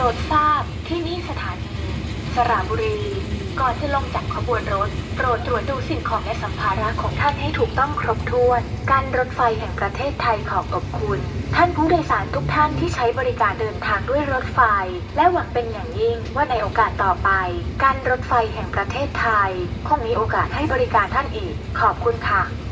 รดทราบที่นี่สถานีสระบุรี ก่อนจะลงจากขบวนรถ โปรดตรวจดูสิ่งของและสัมภาระของท่านให้ถูกต้องครบถ้วน การรถไฟแห่งประเทศไทยขอขอบคุณ ท่านผู้โดยสารทุกท่านที่ใช้บริการเดินทางด้วยรถไฟ และหวังเป็นอย่างยิ่งว่าในโอกาสต่อไป การรถไฟแห่งประเทศไทย คงมีโอกาสให้บริการท่านอีก ขอบคุณค่ะ